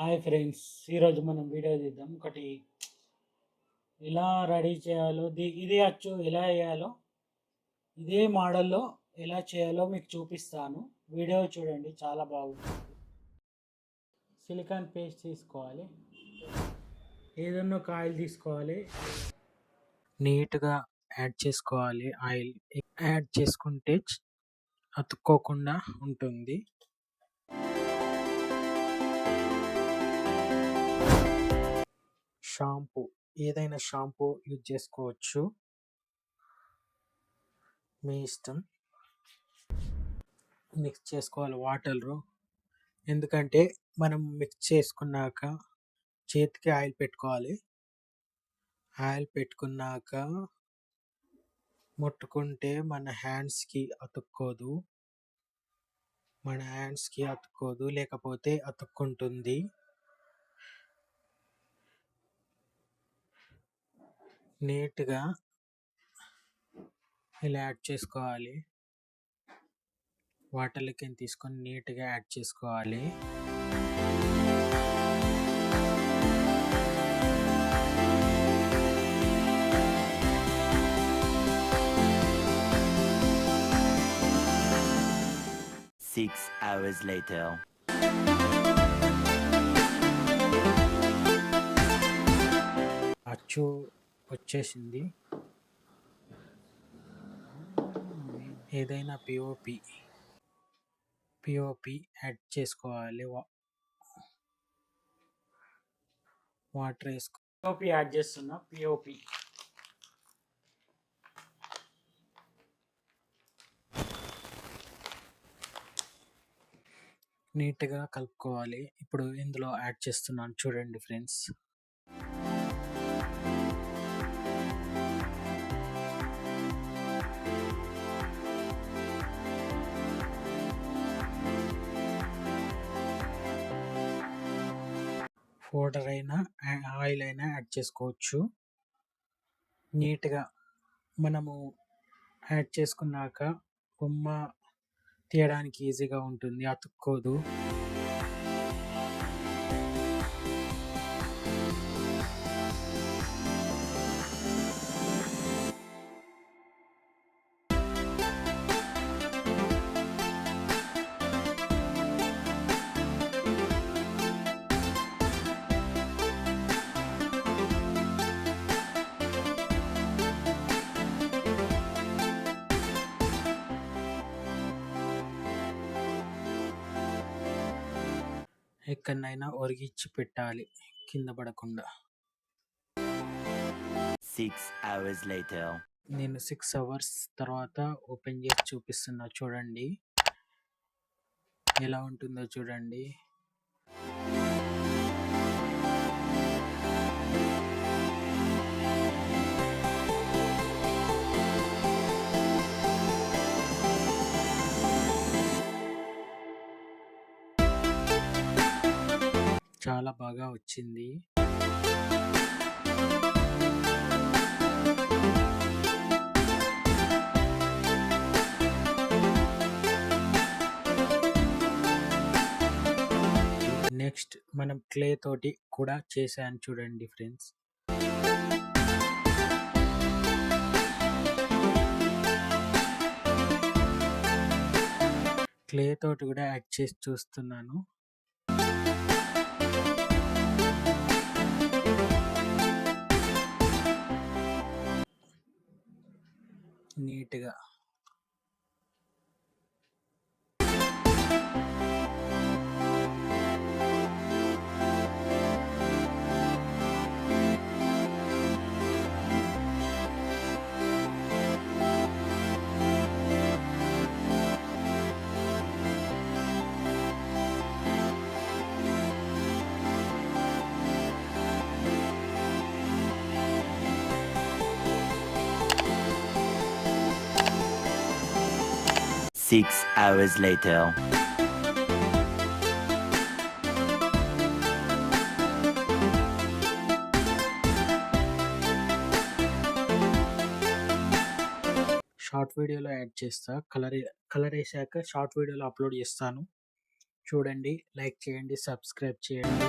Hi friends ఈరోజు మనం video తీద్దాం. ఒకటి ఎలా రెడీ చేయాలో ది- ఇది అచ్చు ఎలా వేయాలో ఇదే మోడల్లో ఎలా చేయాలో మీకు చూపిస్తాను. వీడియో చూడండి చాలా బాగుంటుంది. సిలికాన్ పేస్ట్ తీసుకోవాలి. ఏదన్నా ఒక ఆయిల్ తీసుకోవాలి. నీట్గా యాడ్ చేసుకోవాలి. ఆయిల్ యాడ్ చేసుకుంటే అతుక్కోకుండా ఉంటుంది. షాంపూ ఏదైనా షాంపూ యూజ్ చేసుకోవచ్చు. మీ ఇష్టం. మిక్స్ చేసుకోవాలి వాటర్లో. ఎందుకంటే మనం మిక్స్ చేసుకున్నాక చేతికి ఆయిల్ పెట్టుకోవాలి. ఆయిల్ పెట్టుకున్నాక ముట్టుకుంటే మన హ్యాండ్స్కి అతుక్కోదు. మన హ్యాండ్స్కి అతుక్కోదు లేకపోతే అతుక్కుంటుంది. నీట్గా ఇలా యాడ్ చేసుకోవాలి వాటర్ వాటర్లకి తీసుకొని నీట్గా యాడ్ చేసుకోవాలి Six hours later. వచ్చేసింది. ఏదైనా పిఓపి పిఓపి యాడ్ చేసుకోవాలి. వా- వాటర్ వేసుకో పిఓపి యాడ్ చేస్తున్నా. పిఓపి నీట్గా కలుపుకోవాలి. ఇప్పుడు ఇందులో యాడ్ చేస్తున్నాను. చూడండి ఫ్రెండ్స్. పౌడర్ అయినా ఆయిల్ అయినా యాడ్ చేసుకోవచ్చు. నీట్గా మనము యాడ్ చేసుకున్నాక బొమ్మ తీయడానికి ఈజీగా ఉంటుంది. అతుక్కోదు. ఎక్కడనైనా ఒరిగిచ్చి పెట్టాలి కింద పడకుండా. Six hours later. నేను సిక్స్ అవర్స్ తర్వాత ఓపెన్ చేసి చూపిస్తున్నా చూడండి. ఎలా ఉంటుందో చూడండి. చాలా బాగా వచ్చింది. నెక్స్ట్ మనం క్లే తోటి కూడా చేశాను చూడండి ఫ్రెండ్స్. క్లే తోటి కూడా యాడ్ చేసి చూస్తున్నాను. నీట్గా Six hours later. షార్ట్ వీడియోలో యాడ్ చేస్తా. కలర్ కలర్ వేసాక షార్ట్ వీడియోలో అప్లోడ్ చేస్తాను. చూడండి లైక్ చేయండి సబ్స్క్రైబ్ చేయండి.